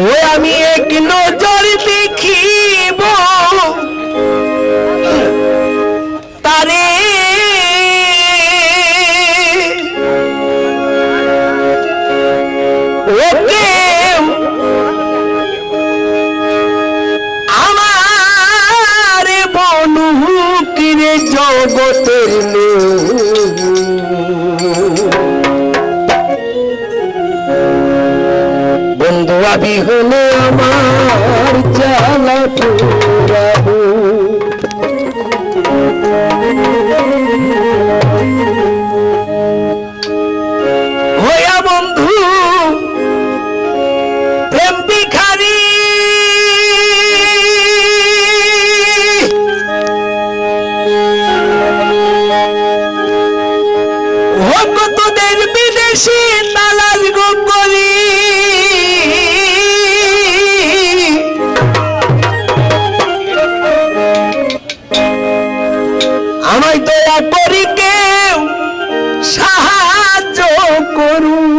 ও আমি এক নজর দেখিব। তারে ওকে আমার বনু কিরে জগতের নেই হলে আমার জ্বালা por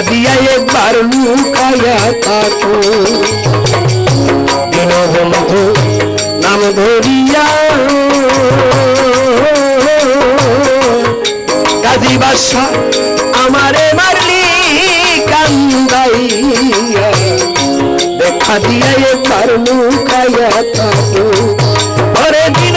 দিয়া একবার লুকাইয়া থাকো। দীনবন্ধু নাম ধরিয়া কাজী বাদশাহ, আমারে মারলি কান্দাইয়া। দেখা দিয়া একবার লুকাইয়া থাকো। পরে দিন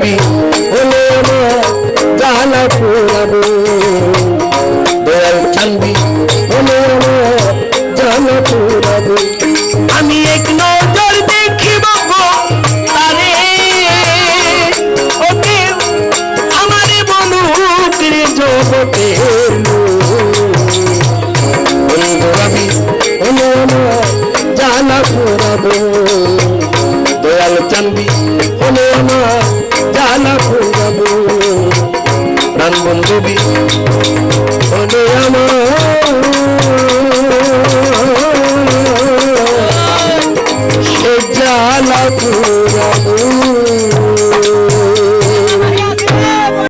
বন্ধু